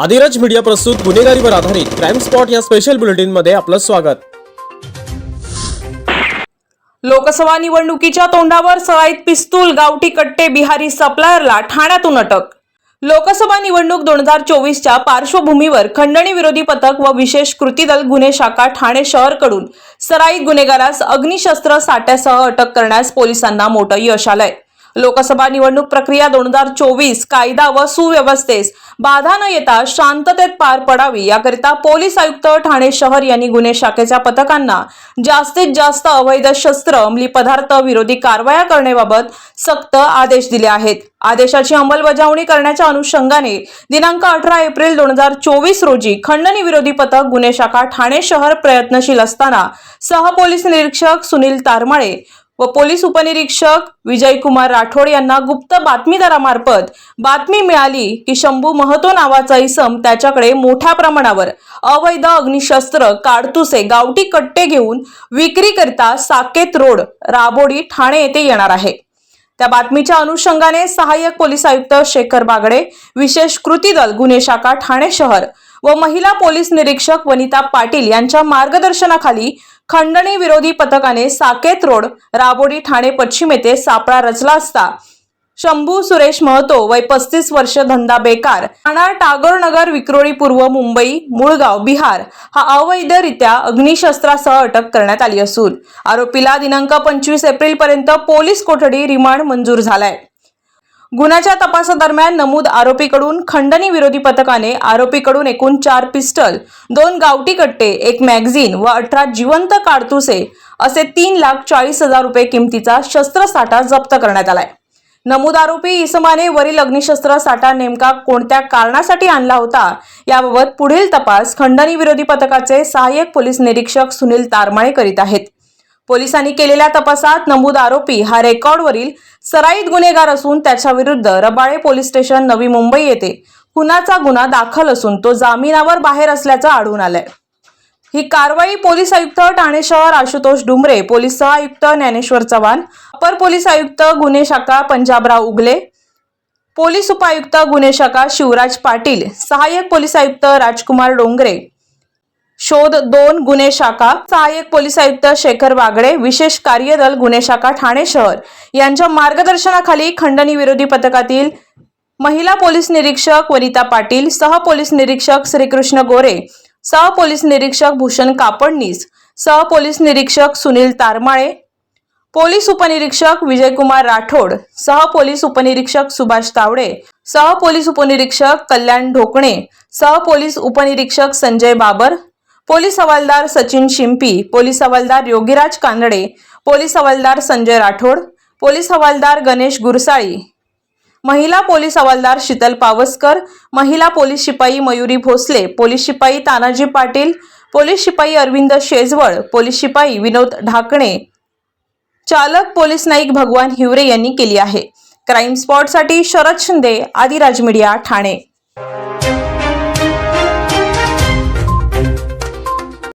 Adiraj media प्रस्तुत गुन्हेगारीवर आधारित क्राईम स्पॉट या स्पेशल बुलेटिनमध्ये आपलं स्वागत. लोकसभा निवडणुकीच्या तोंडावर सळाईत पिस्तूल गावठी कट्टे बिहारी सप्लायरला ठाण्यातून अटक. लोकसभा निवडणूक दोन हजार चोवीसच्या पार्श्वभूमीवर खंडणी विरोधी पथक व विशेष कृती दल गुन्हे शाखा ठाणे शहरकडून सराईत गुन्हेगारास अग्निशस्त्र साठ्यासह अटक करण्यास पोलिसांना मोठं यश आलंय. लोकसभा निवडणूक प्रक्रिया दोन हजार चोवीस कायदा व सुव्यवस्थेस बाधा न येता शांततेत पार पडावी याकरिता पोलीस आयुक्त ठाणे शहर यांनी गुन्हे शाखेच्या पथकांना जास्तीत जास्त अवैध शस्त्र अंमली पदार्थ विरोधी कारवाया करण्याबाबत सक्त आदेश दिले आहेत. आदेशाची अंमलबजावणी करण्याच्या अनुषंगाने दिनांक अठरा एप्रिल दोन हजार चोवीस रोजी खंडणी विरोधी पथक गुन्हे शाखा ठाणे शहर प्रयत्नशील असताना सहपोलीस निरीक्षक सुनील तारमाळे व पोलीस उपनिरीक्षक विजयकुमार राठोड यांना गुप्त बातमीदारामार्फत बातमी मिळाली की शंभू महतो नावाचा इसम त्याच्याकडे मोठ्या प्रमाणावर अवैध अग्निशस्त्र काडतुसे गावठी कट्टे घेऊन विक्रीकरिता साकेत रोड राबोडी ठाणे येथे येणार आहे. त्या बातमीच्या अनुषंगाने सहाय्यक पोलीस आयुक्त शेखर बागडे विशेष कृती दल गुन्हे शाखा ठाणे शहर व महिला पोलीस निरीक्षक वनिता पाटील यांच्या मार्गदर्शनाखाली खंडणी विरोधी पथकाने साकेत रोड राबोडी ठाणे पश्चिम येथे सापळा रचला असता. शंभू सुरेश महतो वय पस्तीस वर्ष धंदा बेकार. ठाणा टागोरनगर विक्रोळी पूर्व मुंबई मुळगाव बिहार. हा अवैधरित्या अग्निशस्त्रासह अटक करण्यात आली असून आरोपीला दिनांक पंचवीस एप्रिल पर्यंत पोलीस कोठडी रिमांड मंजूर झालाय. गुन्ह्याच्या तपासादरम्यान नमूद आरोपीकडून खंडणी विरोधी पथकाने आरोपीकडून एकूण चार पिस्टल दोन गावठी कट्टे एक मॅगझिन व अठरा जिवंत काडतुसे असे तीन लाख चाळीस हजार रुपये किमतीचा शस्त्रसाठा जप्त करण्यात आलाय. नमूद आरोपी इसमाने वरील अग्निशस्त्र साठा नेमका कोणत्या कारणासाठी आणला होता याबाबत पुढील तपास खंडणी विरोधी पथकाचे सहाय्यक पोलीस निरीक्षक सुनील तारमाळे करीत आहेत. पोलिसांनी केलेल्या तपासात नमूद आरोपी हा रेकॉर्डवरील सराईत गुन्हेगार असून त्याच्याविरुद्ध रबाळे पोलीस स्टेशन नवी मुंबई येथे खुनाचा गुन्हा दाखल असून तो जामिनावर बाहेर असल्याचं आढळून आलंय. ही कारवाई पोलीस आयुक्त ठाणे शहर आशुतोष डुमरे पोलीस सहआयुक्त ज्ञानेश्वर चव्हाण अपर पोलीस आयुक्त गुन्हे शाखा पंजाबराव उगले पोलीस उपायुक्त गुन्हे शाखा शिवराज पाटील सहाय्यक पोलीस आयुक्त राजकुमार डोंगरे शोध दोन गुन्हे शाखा सहाय्यक पोलीस आयुक्त शेखर बागडे विशेष कार्यदल गुन्हे शाखा ठाणे शहर. यांच्या मार्गदर्शनाखाली खंडणी विरोधी पथकातील महिला पोलीस निरीक्षक वनिता पाटील सह पोलीस निरीक्षक श्रीकृष्ण गोरे सह पोलीस निरीक्षक भूषण कापडनीस सह पोलीस निरीक्षक सुनील तारमाळे पोलीस उपनिरीक्षक विजयकुमार राठोड सह पोलीस उपनिरीक्षक सुभाष तावडे सह पोलीस उपनिरीक्षक कल्याण ढोकणे सह पोलीस उपनिरीक्षक संजय बाबर पोलीस हवालदार सचिन शिंपी पोलीस हवालदार योगीराज कानडे पोलीस हवालदार संजय राठोड पोलीस हवालदार गणेश गुरसाळी महिला पोलीस हवालदार शीतल पावसकर महिला पोलीस शिपाई मयुरी भोसले पोलीस शिपाई तानाजी पाटील पोलीस शिपाई अरविंद शेजवळ पोलीस शिपाई विनोद ढाकणे चालक पोलीस नाईक भगवान हिवरे यांनी केली आहे. क्राईम स्पॉटसाठी शरद शिंदे आदिराज मीडिया ठाणे.